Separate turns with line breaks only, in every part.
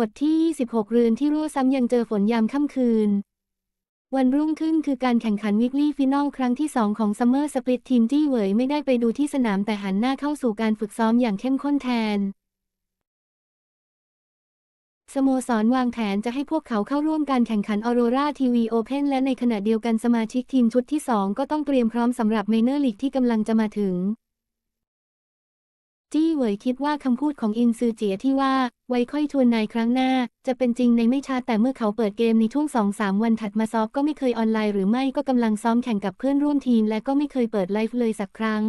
บทที่ 26 เรือนที่รั่วซ้ำยังเจอฝนยามค่ำคืน วันรุ่งขึ้นคือการแข่งขันวิกลี่ฟินอลครั้งที่ 2 ของซัมเมอร์สปริตทีมจี้เหวยไม่ได้ไปดูที่สนามแต่หันหน้าเข้าสู่การฝึกซ้อมอย่างเข้มข้นแทน สโมสรวางแผนจะให้พวกเขาเข้าร่วมการแข่งขันออโรราทีวีโอเพนและในขณะเดียวกันสมาชิกทีมชุดที่ 2 ก็ต้องเตรียมพร้อมสำหรับเมเนอร์ลีกที่กำลังจะมาถึง จี้เหวยคิดว่าคำพูดของอินซือเจียที่ว่า ไว้ค่อยทวนในครั้งหน้า จะเป็นจริงในไม่ช้าแต่เมื่อเขาเปิดเกมในช่วงสองสามวันถัดมาซอฟก็ไม่เคยออนไลน์หรือไม่ก็กำลังซ้อมแข่งกับเพื่อนร่วมทีม และก็ไม่เคยเปิดไลฟ์เลยสักครั้ง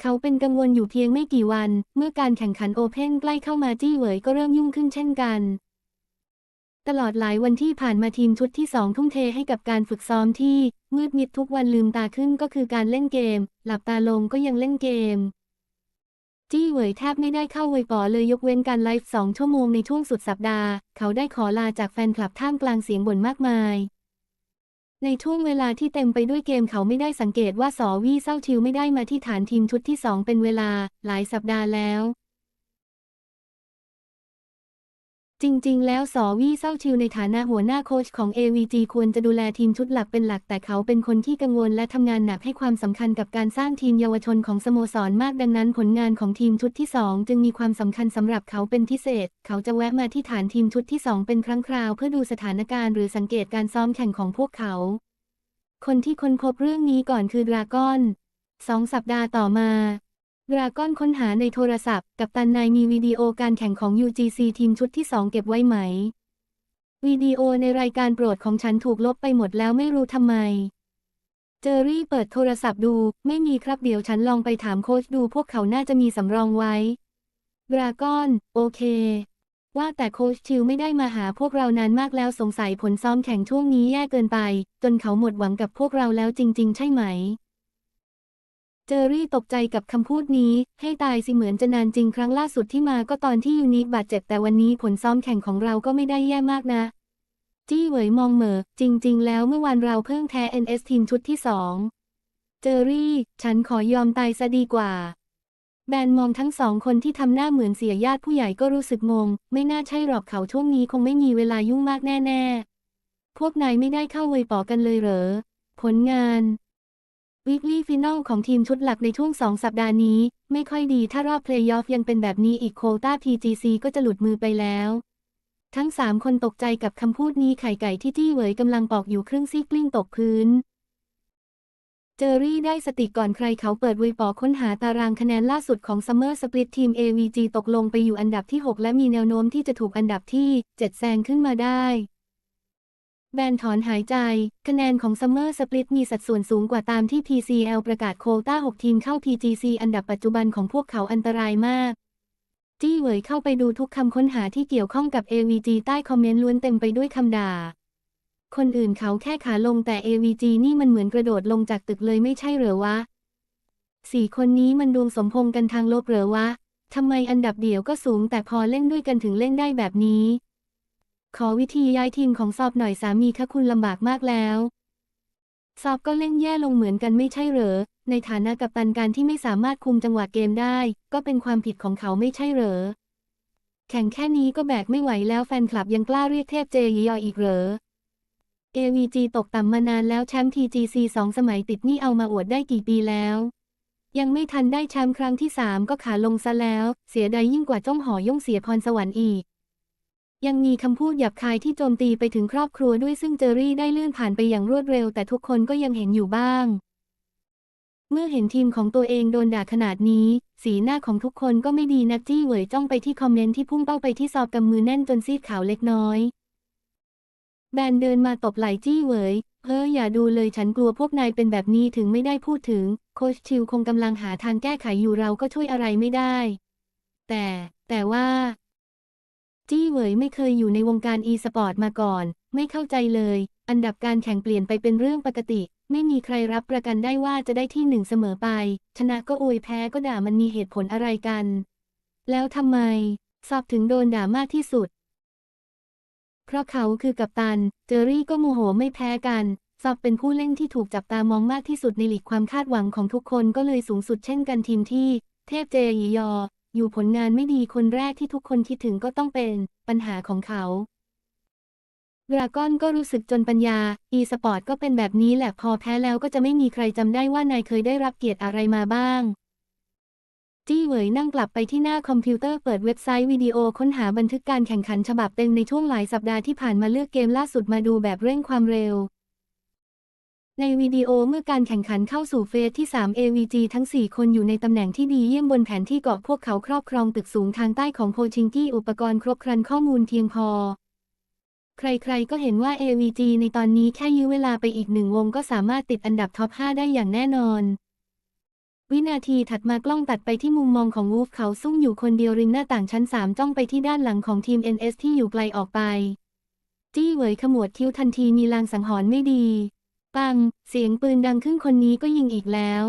เขาเป็นกังวลอยู่เพียงไม่กี่วัน เมื่อการแข่งขันโอเพ่นใกล้เข้ามาจี้เหวยก็เริ่มยุ่งขึ้นเช่นกันตลอดหลายวันที่ผ่านมาทีมชุดที่สองทุ่มเทให้กับการฝึกซ้อมที่มืดมิดทุกวันลืมตาขึ้นก็คือการเล่นเกม หลับตาลงก็ยังเล่นเกม จี้เหวยแทบไม่ได้เข้าเวยปอเลยยกเว้นการไลฟ์สองชั่วโมงในช่วงสุดสัปดาห์ เขาได้ขอลาจากแฟนคลับท่ามกลางเสียงบ่นมากมาย ในช่วงเวลาที่เต็มไปด้วยเกมเขาไม่ได้สังเกตว่าสอวี่เศร้าชิวไม่ได้มาที่ฐานทีมชุดที่สองเป็นเวลาหลายสัปดาห์แล้ว จริง ๆ แล้วสอวี่เศร้าชิวในฐานะหัวหน้าโค้ชของ AVG ควรจะดูแลทีมชุดหลักเป็นหลัก แต่เขาเป็นคนที่กังวลและทำงานหนักให้ความสำคัญกับการสร้างทีมเยาวชนของสโมสรมากดังนั้นผลงานของทีมชุดที่ 2 จึงมีความสำคัญสำหรับเขาเป็นพิเศษ เขาจะแวะมาที่ฐานทีมชุดที่ 2 เป็นครั้งคราว เพื่อดูสถานการณ์หรือสังเกตการซ้อมแข่งของพวกเขา คนที่ค้นพบเรื่องนี้ก่อนคือดราก้อนสองสัปดาห์ต่อมา ดราก้อนค้นหาในโทรศัพท์ กับตันนายมีวิดีโอการแข่งของ UGC ทีมชุดที่ 2 เก็บไว้ไหม วิดีโอในรายการโปรดของฉันถูกลบไปหมดแล้วไม่รู้ทำไม เจอรี่เปิดโทรศัพท์ดู ไม่มีครับเดี๋ยวฉันลองไปถามโค้ชดูพวกเขาน่าจะมีสำรองไว้ ดราก้อน โอเค ว่าแต่โค้ชชิวไม่ได้มาหาพวกเรานานมากแล้วสงสัยผลซ้อมแข่งช่วงนี้แย่เกินไป จนเขาหมดหวังกับพวกเราแล้วจริง ๆ ใช่ไหม เจอรี่ตกใจกับคำพูดนี้ ให้ตายสิเหมือนจะนานจริงครั้งล่าสุดที่มาก็ตอนที่ยูนิคบาดเจ็บแต่วันนี้ผลซ้อมแข่งของเราก็ไม่ได้แย่มากนะ จี้เหวยมองเหมอ จริง ๆ แล้วเมื่อวานเราเพิ่งแพ้ NS ทีมชุดที่สองเจอรี่ ฉันขอยอมตายซะดีกว่า แบนมองทั้งสองคนที่ทำหน้าเหมือนเสียญาติผู้ใหญ่ก็รู้สึกงง ไม่น่าใช่หรอกเขาช่วงนี้คงไม่มีเวลายุ่งมากแน่ ๆ พวกนายไม่ได้เข้าเวยปอกันเลยเหรอ ผลงาน วีคลี่ฟินอลของทีมชุดหลักในช่วงสองสัปดาห์นี้ ไม่ค่อยดีถ้ารอบเพลย์ออฟยังเป็นแบบนี้อีกโคต้า PGC ก็จะหลุดมือไปแล้ว ทั้งสามคนตกใจกับคำพูดนี้ไข่ไก่ที่จี้เหวยกำลังปอกอยู่ครึ่งซี่กลิ้งตกพื้น เจอรี่ได้สติก่อนใครเขาเปิดวยปอค้นหาตารางคะแนนล่าสุดของซัมเมอร์สปริตทีม AVG ตกลงไปอยู่อันดับที่ 6 และมีแนวโน้มที่จะถูกอันดับที่ 7 แซงขึ้นมาได้ แบนถอนหายใจ คะแนนของซัมเมอร์สปริตมีสัดส่วนสูงกว่าตามที่ PCL ประกาศโควต้า 6 ทีมเข้า PGC อันดับปัจจุบันของพวกเขาอันตรายมาก จี้เหวยเข้าไปดูทุกคำค้นหาที่เกี่ยวข้องกับ AVG ใต้คอมเมนต์ล้วนเต็มไปด้วยคำด่า คนอื่นเขาแค่ขาลงแต่ AVG นี่มันเหมือนกระโดดลงจากตึกเลยไม่ใช่เหรอวะสี่คนนี้มันดวงสมพงกันทางลบเหรอวะทำไมอันดับเดี่ยวก็สูงแต่พอเล่นด้วยกันถึงเล่นได้แบบนี้ ขอวิธีย้ายทีมของซอบหน่อยสามีคะคุณลำบากมากแล้วซอบก็เล่นแย่ลงเหมือนกันไม่ใช่เหรอ ในฐานะกัปตันการที่ไม่สามารถคุมจังหวะเกมได้ ก็เป็นความผิดของเขาไม่ใช่เหรอ แข่งแค่นี้ก็แบกไม่ไหวแล้วแฟนคลับยังกล้าเรียกเทพเจยยออีกเหรอ AVG ตกต่ำมานานแล้วแชมป์ TGC สองสมัยติดนี่เอามาอวดได้กี่ปีแล้ว ยังไม่ทันได้แชมป์ครั้งที่สามก็ขาลงซะแล้ว เสียดายยิ่งกว่าจ้องหอย่งเสียพรสวรรค์อีก ยังมีคำพูดหยาบคายที่โจมตีไปถึงครอบครัวด้วยซึ่งเจอรี่ได้เลื่อนผ่านไปอย่างรวดเร็ว แต่ทุกคนก็ยังเห็นอยู่บ้าง เมื่อเห็นทีมของตัวเองโดนด่าขนาดนี้ สีหน้าของทุกคนก็ไม่ดีนักจี้เหวยจ้องไปที่คอมเมนต์ที่พุ่งเป้าไปที่ซอบกำมือแน่นจนซีดขาวเล็กน้อย แบนเดินมาตบไหล่จี้เหวยเฮ้ออย่าดูเลยฉันกลัวพวกนายเป็นแบบนี้ถึงไม่ได้พูดถึง โคชชิวคงกำลังหาทางแก้ไขอยู่เราก็ช่วยอะไรไม่ได้ แต่ แต่ว่า จี้เหวยไม่เคยอยู่ในวงการอีสปอร์ตมาก่อน ไม่เข้าใจเลย อันดับการแข่งเปลี่ยนไปเป็นเรื่องปกติ ไม่มีใครรับประกันได้ว่าจะได้ที่หนึ่งเสมอไป ชนะก็อวยแพ้ก็ด่ามันมีเหตุผลอะไรกัน แล้วทำไม สอบถึงโดนด่ามากที่สุด เพราะเขาคือกัปตัน เจอรี่ก็โมโหไม่แพ้กันซอบเป็นผู้เล่นที่ถูกจับตามองมากที่สุดในหลีกความคาดหวังของทุกคนก็เลยสูงสุดเช่นกันทีมที่ เทพเจยยอ อยู่ผลงานไม่ดีคนแรกที่ทุกคนคิดถึงก็ต้องเป็นปัญหาของเขาดราก้อนก็รู้สึกจนปัญญา อีสปอร์ตก็เป็นแบบนี้แหละพอแพ้แล้วก็จะไม่มีใครจำได้ว่านายเคยได้รับเกียรติอะไรมาบ้าง จี้เหวยนั่งกลับไปที่หน้าคอมพิวเตอร์เปิดเว็บไซต์วิดีโอค้นหาบันทึกการแข่งขันฉบับเต็มในช่วงหลายสัปดาห์ที่ผ่านมาเลือกเกมล่าสุดมาดูแบบเร่งความเร็ว ในวิดีโอเมื่อการแข่งขันเข้าสู่เฟสที่ 3 AVG ทั้ง 4 คนอยู่ในตำแหน่งที่ดีเยี่ยมบนแผนที่เกาะพวกเขาครอบครองตึกสูงทางใต้ของโพชิงกี้อุปกรณ์ครบครันข้อมูลเพียงพอ ใครๆก็เห็นว่า AVG ในตอนนี้แค่ยื้อเวลาไปอีกหนึ่งวงก็สามารถติดอันดับท็อป 5 ได้อย่างแน่นอน วินาทีถัดมากล้องตัดไปที่มุมมองของวูฟเขาซุ่มอยู่คนเดียวริมหน้าต่างชั้น 3 จ้องไปที่ด้านหลังของทีม NS ที่อยู่ไกลออกไป จี้เหวยขมวดคิ้วทันทีมีลางสังหรณ์ไม่ดี ปัง เสียงปืนดังขึ้นคนนี้ก็ยิงอีกแล้ว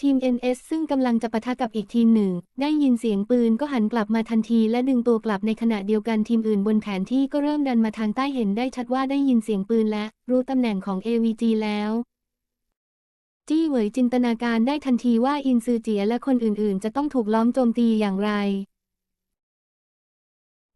ทีม NS ซึ่งกำลังจะปะทะกับอีกทีมหนึ่ง ได้ยินเสียงปืนก็หันกลับมาทันทีและดึงตัวกลับในขณะเดียวกันทีมอื่นบนแผนที่ก็เริ่มดันมาทางใต้เห็นได้ชัดว่าได้ยินเสียงปืนและรู้ตำแหน่งของ AVG แล้วจี้เหวยจินตนาการได้ทันทีว่าอินซือเจียและคนอื่นๆ จะต้องถูกล้อมโจมตีอย่างไร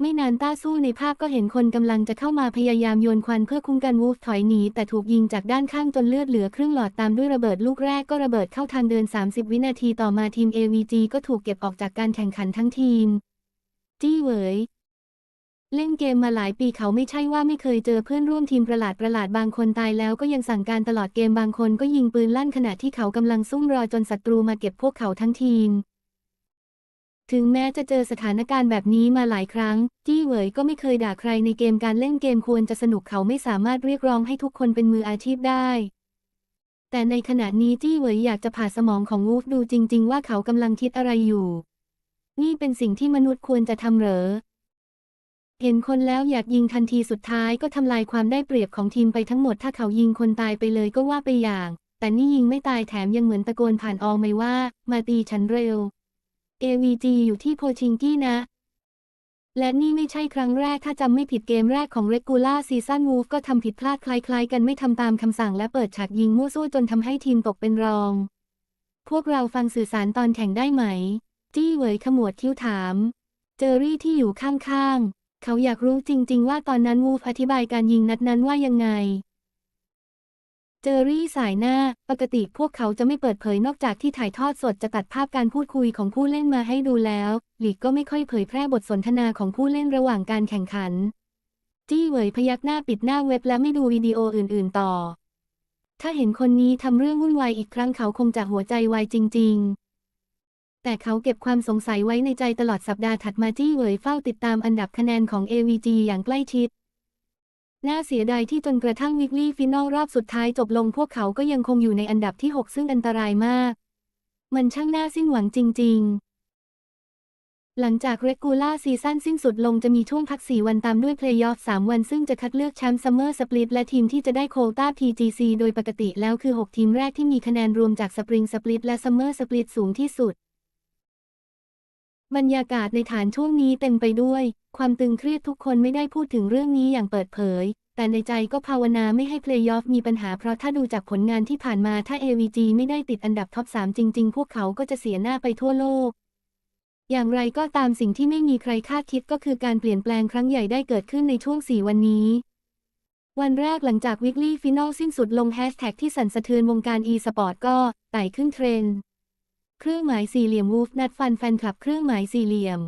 ไม่นานต้าสู้ในภาพก็เห็นคนกำลังจะเข้ามาพยายามโยนควันเพื่อคุ้มกันวูฟถอยหนีแต่ถูกยิงจากด้านข้างจนเลือดเหลือครึ่งหลอดตามด้วยระเบิดลูกแรกก็ระเบิดเข้าทางเดิน 30 วินาทีต่อมาทีม AVG ก็ถูกเก็บออกจากการแข่งขันทั้งทีม จี้เหวยเล่นเกมมาหลายปีเขาไม่ใช่ว่าไม่เคยเจอเพื่อนร่วมทีมประหลาดประหลาดบางคนตายแล้วก็ยังสั่งการตลอดเกมบางคนก็ยิงปืนลั่นขณะที่เขากำลังซุ่มรอจนศัตรูมาเก็บพวกเขาทั้งทีม ถึงแม้จะเจอสถานการณ์แบบนี้มาหลายครั้ง จี้เหวยก็ไม่เคยด่าใครในเกมการเล่นเกมควรจะสนุกเขาไม่สามารถเรียกร้องให้ทุกคนเป็นมืออาชีพได้ แต่ในขณะนี้จี้เหวยอยากจะผ่าสมองของวูฟดูจริง ๆ ว่าเขากำลังคิดอะไรอยู่ นี่เป็นสิ่งที่มนุษย์ควรจะทำเหรอ เห็นคนแล้วอยากยิงทันทีสุดท้ายก็ทำลายความได้เปรียบของทีมไปทั้งหมดถ้าเขายิงคนตายไปเลยก็ว่าไปอย่าง แต่นี่ยิงไม่ตายแถมยังเหมือนตะโกนผ่านอองไม่ว่า มาตีฉันเร็ว AVG อยู่ที่โพชิงกี้นะ และนี่ไม่ใช่ครั้งแรกถ้าจำไม่ผิดเกมแรกของ Regular Season Wolf ก็ทำผิดพลาดคล้ายๆ กันไม่ทำตามคำสั่งและเปิดฉากยิงมั่วซั่วจนทำให้ทีมตกเป็นรอง พวกเราฟังสื่อสารตอนแข่งได้ไหม จี้เหวยขมวดคิ้วถาม เจอรี่ที่อยู่ข้างๆ เขาอยากรู้จริง ๆ ว่าตอนนั้นวูฟอธิบายการยิงนัดนั้นว่ายังไง เจอรี่สายหน้า ปกติพวกเขาจะไม่เปิดเผยนอกจากที่ถ่ายทอดสดจะตัดภาพการพูดคุยของผู้เล่นมาให้ดูแล้ว หลีกก็ไม่ค่อยเผยแพร่บทสนทนาของผู้เล่นระหว่างการแข่งขัน จี้เหวยพยักหน้าปิดหน้าเว็บและไม่ดูวิดีโออื่น ๆ ต่อ ถ้าเห็นคนนี้ทำเรื่องวุ่นวายอีกครั้งเขาคงจะหัวใจวายจริง ๆ แต่เขาเก็บความสงสัยไว้ในใจตลอดสัปดาห์ถัดมาจี้เหวยเฝ้าติดตามอันดับคะแนนของ AVG อย่างใกล้ชิด น่าเสียดายที่จนกระทั่งวิกลี่ฟินอลรอบสุดท้ายจบลงพวกเขาก็ยังคงอยู่ในอันดับที่ 6 ซึ่งอันตรายมาก มันช่างน่าสิ้นหวังจริง ๆ หลังจากเรกูล่าซีซั่นสิ้นสุดลงจะมีช่วงพัก 4 วันตามด้วยเพลย์ออฟ 3 วันซึ่งจะคัดเลือกแชมป์ซัมเมอร์สปลิตและทีมที่จะได้โควต้า PGC โดยปกติแล้วคือ 6 ทีมแรกที่มีคะแนนรวมจากสปริงสปลิตและซัมเมอร์สปลิตสูงที่สุด บรรยากาศในฐานช่วงนี้เต็มไปด้วย ความตึงเครียดทุกคนไม่ได้พูดถึงเรื่องนี้อย่างเปิดเผย แต่ในใจก็ภาวนาไม่ให้เพลย์ออฟมีปัญหาเพราะถ้าดูจากผลงานที่ผ่านมาถ้า AVG ไม่ได้ติดอันดับท็อป 3 จริง ๆ พวกเขาก็จะเสียหน้าไปทั่วโลก อย่างไรก็ตามสิ่งที่ไม่มีใครคาดคิดก็คือการเปลี่ยนแปลงครั้งใหญ่ได้เกิดขึ้นในช่วง 4 วันนี้วันแรกหลังจากวิกลี่ฟินลสิ้นสุดลงแฮชแท็กที่สั่นสะเทือนวงการ e-sport ก็ไต่ขึ้นเทรนด์ เครื่องหมายสี่เหลี่ยมวูฟนัดฟันแฟนคลับเครื่องหมายสี่เหลี่ยม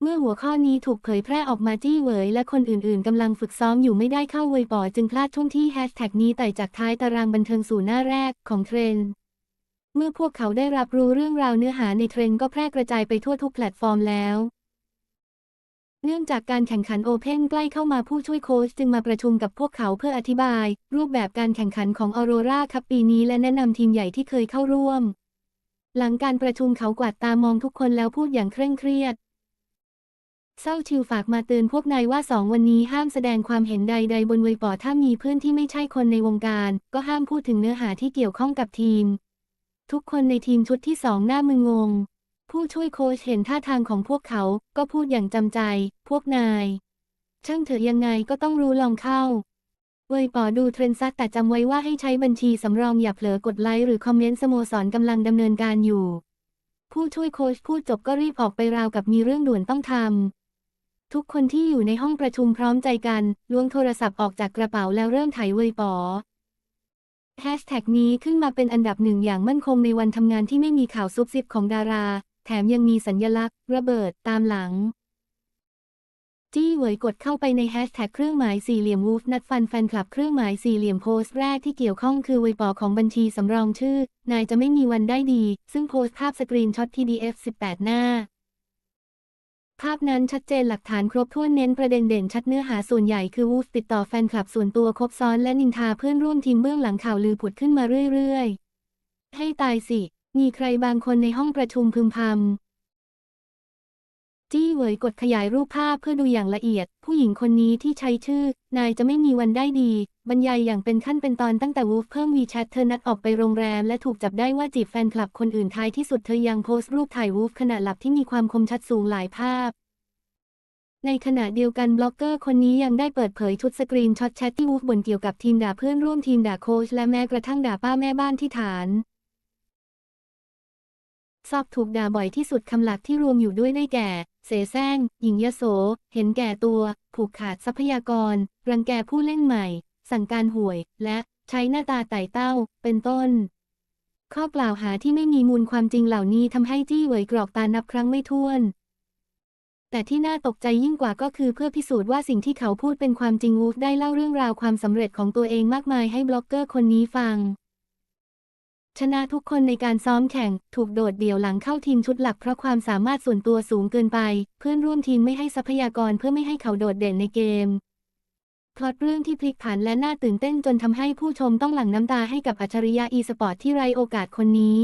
เมื่อหัวข้อนี้ถูกเผยแพร่ออกมาจี้เวยและคนอื่นๆกำลังฝึกซ้อมอยู่ไม่ได้เข้าเวยปอจึงพลาดช่วงที่แฮชแท็กนี้ไต่จากท้ายตารางบันเทิงสู่หน้าแรกของเทรนด์เมื่อพวกเขาได้รับรู้เรื่องราวเนื้อหาในเทรนด์ก็แพร่กระจายไปทั่วทุกแพลตฟอร์มแล้วเนื่องจากการแข่งขันโอเพ่นใกล้เข้ามาผู้ช่วยโค้ชจึงมาประชุมกับพวกเขาเพื่ออธิบาย รูปแบบการแข่งขันของออโรราคัพปีนี้และแนะนำทีมใหญ่ที่เคยเข้าร่วม หลังการประชุมเขากวาดตามองทุกคนแล้วพูดอย่างเคร่งเครียด เศร้าชิวฝากมาเตือนพวกนายว่าสองวันนี้ห้ามแสดงความเห็นใด ๆ บนเวปอถ้ามีเพื่อนที่ไม่ใช่คนในวงการ ก็ห้ามพูดถึงเนื้อหาที่เกี่ยวข้องกับทีม ทุกคนในทีมชุดที่สองหน้ามึงงง ผู้ช่วยโค้ชเห็นท่าทางของพวกเขา ก็พูดอย่างจำใจ พวกนาย ช่างเถอะยังไงก็ต้องรู้ลองเข้า เวยปอดูเทรนด์ซัดแต่จำไว้ว่าให้ใช้บัญชีสำรองอย่าเผลอกดไลค์หรือคอมเมนต์สโมสรกำลังดำเนินการอยู่ ผู้ช่วยโค้ชพูดจบก็รีบออกไปราวกับมีเรื่องด่วนต้องทำ ทุกคนที่อยู่ในห้องประชุมพร้อมใจกันล้วงโทรศัพท์ออกจากกระเป๋าแล้วเริ่มไถเวยป๋อแฮชแท็กนี้ขึ้นมาเป็นอันดับหนึ่งอย่างมั่นคงในวันทำงานที่ไม่มีข่าวซุบซิบของดารา แถมยังมีสัญญลักษณ์ ระเบิดตามหลัง จี้เหวยกดเข้าไปในแฮชแท็กเครื่องหมายสี่เหลี่ยมวูฟนัดฟันแฟนคลับเครื่องหมายสี่เหลี่ยมโพสต์แรกที่เกี่ยวข้องคือเวปอของบัญชีสำรองชื่อ นายจะไม่มีวันได้ดี ซึ่งโพสต์ภาพสกรีนช็อต PDF 18 หน้า ภาพนั้นชัดเจนหลักฐานครบถ้วนเน้นประเด็นเด่นชัดเนื้อหาส่วนใหญ่คือวูฟติดต่อแฟนคลับส่วนตัวคบซ้อนและนินทาเพื่อนร่วมทีมเบื้องหลังข่าวลือผุดขึ้นมาเรื่อยๆ ให้ตายสิ มีใครบางคนในห้องประชุมพึมพำ จี้เหวยกดขยายรูปภาพเพื่อดูอย่างละเอียด ผู้หญิงคนนี้ที่ใช้ชื่อ นายจะไม่มีวันได้ดี บรรยายอย่างเป็นขั้นเป็นตอนตั้งแต่วูฟเพิ่มวีแชทเธอนัดออกไปโรงแรมและถูกจับได้ว่าจีบแฟนคลับคนอื่นท้ายที่สุดเธอยังโพสต์รูปถ่ายวูฟขณะหลับที่มีความคมชัดสูงหลายภาพในขณะเดียวกันบล็อกเกอร์คนนี้ยังได้เปิดเผยชุดสกรีนช็อตแชทที่วูฟบ่นเกี่ยวกับทีมด่าเพื่อนร่วมทีมด่าโค้ชและแม้กระทั่งด่าป้าแม่บ้านที่ฐานซอบถูกด่าบ่อยที่สุดคำหลักที่รวมอยู่ด้วยได้แก่ เสแสร้ง หญิงยโส เห็นแก่ตัว ผูกขาดทรัพยากร รังแกผู้เล่นใหม่ สั่งการห่วย และใช้หน้าตาไต่เต้า เป็นต้น ข้อกล่าวหาที่ไม่มีมูลความจริงเหล่านี้ทำให้จี้เหวยกรอกตานับครั้งไม่ถ้วน แต่ที่น่าตกใจยิ่งกว่าก็คือเพื่อพิสูจน์ว่าสิ่งที่เขาพูดเป็นความจริงวูฟได้เล่าเรื่องราวความสำเร็จของตัวเองมากมายให้บล็อกเกอร์คนนี้ฟัง ชนะทุกคนในการซ้อมแข่ง ถูกโดดเดี่ยวหลังเข้าทีมชุดหลักเพราะความสามารถส่วนตัวสูงเกินไป เพื่อนร่วมทีมไม่ให้ทรัพยากรเพื่อไม่ให้เขาโดดเด่นในเกมพล็อตเรื่องที่พลิกผันและน่าตื่นเต้นจนทำให้ผู้ชมต้องหลั่งน้ำตาให้กับอัจฉริยะอีสปอร์ตที่ไรโอกาสคนนี้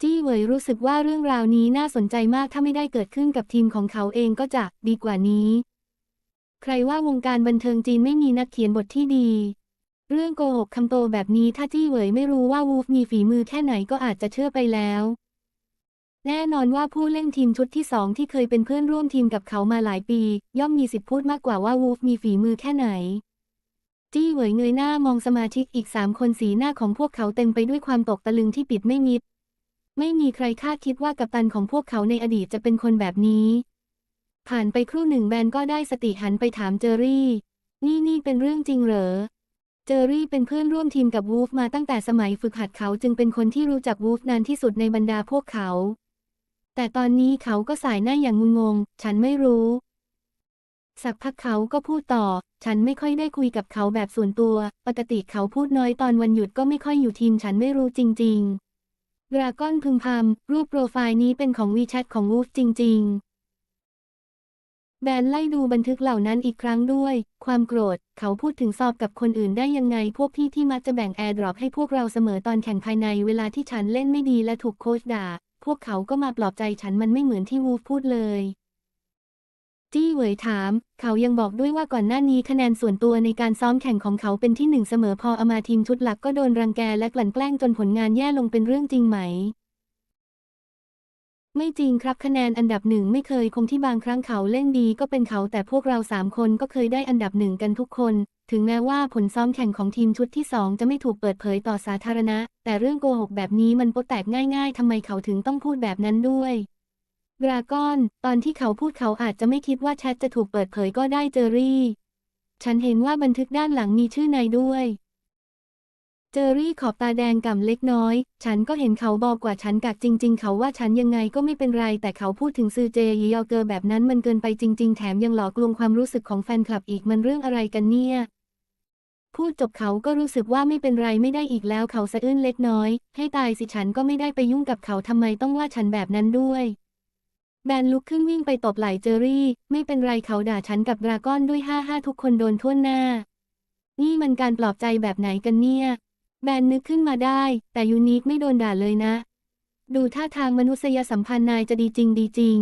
จี้เวยรู้สึกว่าเรื่องราวนี้น่าสนใจมากถ้าไม่ได้เกิดขึ้นกับทีมของเขาเองก็จะดีกว่านี้ ใครว่าวงการบันเทิงจีนไม่มีนักเขียนบทที่ดี เรื่องโกหกคำโตแบบนี้ถ้าจี้เหวยไม่รู้ว่าวูฟมีฝีมือแค่ไหนก็อาจจะเชื่อไปแล้ว แน่นอนว่าผู้เล่นทีมชุดที่สองที่เคยเป็นเพื่อนร่วมทีมกับเขามาหลายปี ย่อมมีสิทธิ์พูดมากกว่าว่าวูฟมีฝีมือแค่ไหน จี้เหวยเงยหน้ามองสมาชิกอีกสามคนสีหน้าของพวกเขาเต็มไปด้วยความตกตะลึงที่ปิดไม่มิด ไม่มีใครคาดคิดว่ากัปตันของพวกเขาในอดีตจะเป็นคนแบบนี้ ผ่านไปครู่หนึ่งแบนก็ได้สติหันไปถามเจอรี่ นี่นี่เป็นเรื่องจริงเหรอ เจอรี่เป็นเพื่อนร่วมทีมกับวูฟมาตั้งแต่สมัยฝึกหัดเขาจึงเป็นคนที่รู้จักวูฟนานที่สุดในบรรดาพวกเขา แต่ตอนนี้เขาก็สายหน้าอย่างงุนงง ฉันไม่รู้ สักพักเขาก็พูดต่อ ฉันไม่ค่อยได้คุยกับเขาแบบส่วนตัว ปกติเขาพูดน้อยตอนวันหยุดก็ไม่ค่อยอยู่ทีมฉันไม่รู้จริง ๆดราก้อนพึมพำรูปโปรไฟล์นี้เป็นของวีแชทของวูฟจริง ๆ แบนไล่ดูบันทึกเหล่านั้นอีกครั้งด้วย ความโกรธ เขาพูดถึงสอบกับคนอื่นได้ยังไง พวกพี่ที่มักจะแบ่งแอร์ดรอปให้พวกเราเสมอตอนแข่งภายในเวลาที่ฉันเล่นไม่ดีและถูกโค้ชด่า พวกเขาก็มาปลอบใจฉันมันไม่เหมือนที่วูฟพูดเลยจี้เหวยถาม เขายังบอกด้วยว่าก่อนหน้านี้คะแนนส่วนตัวในการซ้อมแข่งของเขาเป็นที่หนึ่งเสมอพอเอามาทีมชุดหลักก็โดนรังแกและกลั่นแกล้งจนผลงานแย่ลงเป็นเรื่องจริงไหม ไม่จริงครับคะแนนอันดับหนึ่งไม่เคยคงที่บางครั้งเขาเล่นดีก็เป็นเขาแต่พวกเราสามคนก็เคยได้อันดับหนึ่งกันทุกคน ถึงแม้ว่าผลซ้อมแข่งของทีมชุดที่สองจะไม่ถูกเปิดเผยต่อสาธารณะ แต่เรื่องโกหกแบบนี้มันโปแตกง่าย ๆทำไมเขาถึงต้องพูดแบบนั้นด้วยดราก้อน ตอนที่เขาพูดเขาอาจจะไม่คิดว่าแชทจะถูกเปิดเผยก็ได้เจอรี่ ฉันเห็นว่าบันทึกด้านหลังมีชื่อนายด้วย เจอรี่ขอบตาแดงก่ำเล็กน้อย ฉันก็เห็นเขาบอกกว่าฉันกักจริง ๆ เขาว่าฉันยังไงก็ไม่เป็นไร แต่เขาพูดถึงซือเจยียอเกอร์แบบนั้นมันเกินไปจริง ๆ แถมยังหลอกลวงความรู้สึกของแฟนคลับอีกมันเรื่องอะไรกันเนี่ย พูดจบเขาก็รู้สึกว่าไม่เป็นไรไม่ได้อีกแล้วเขาสะอื้นเล็กน้อย ให้ตายสิฉันก็ไม่ได้ไปยุ่งกับเขาทำไมต้องว่าฉันแบบนั้นด้วย แบนลุกขึ้นวิ่งไปตบไหล่เจอรี่ ไม่เป็นไรเขาด่าฉันกับดราก้อนด้วยห้าห้าทุกคนโดนท่วนหน้า นี่มันการปลอบใจแบบไหนกันเนี่ย แบนนึกขึ้นมาได้ แต่ยูนิคไม่โดนด่าเลยนะ ดูท่าทางมนุษยสัมพันธ์นายจะดีจริงดีจริง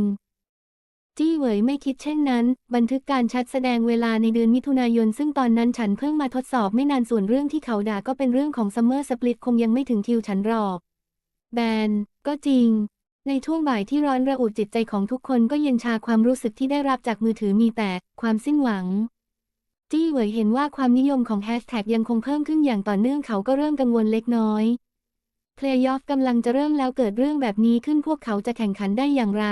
จี้เหวยไม่คิดเช่นนั้น บันทึกการแชทแสดงเวลาในเดือนมิถุนายน ซึ่งตอนนั้นฉันเพิ่งมาทดสอบไม่นานส่วนเรื่องที่เขาด่าก็เป็นเรื่องของซัมเมอร์สปลิตคงยังไม่ถึงคิวฉันหรอก แบน ก็จริง ในช่วงบ่ายที่ร้อนระอุจิตใจของทุกคนก็เย็นชาความรู้สึกที่ได้รับจากมือถือมีแต่ความสิ้นหวัง จี้เหวยเห็นว่าความนิยมของแฮชแท็กยังคงเพิ่มขึ้นอย่างต่อเนื่องเขาก็เริ่มกังวลเล็กน้อย เพลย์ออฟกำลังจะเริ่มแล้วเกิดเรื่องแบบนี้ขึ้นพวกเขาจะแข่งขันได้อย่างไร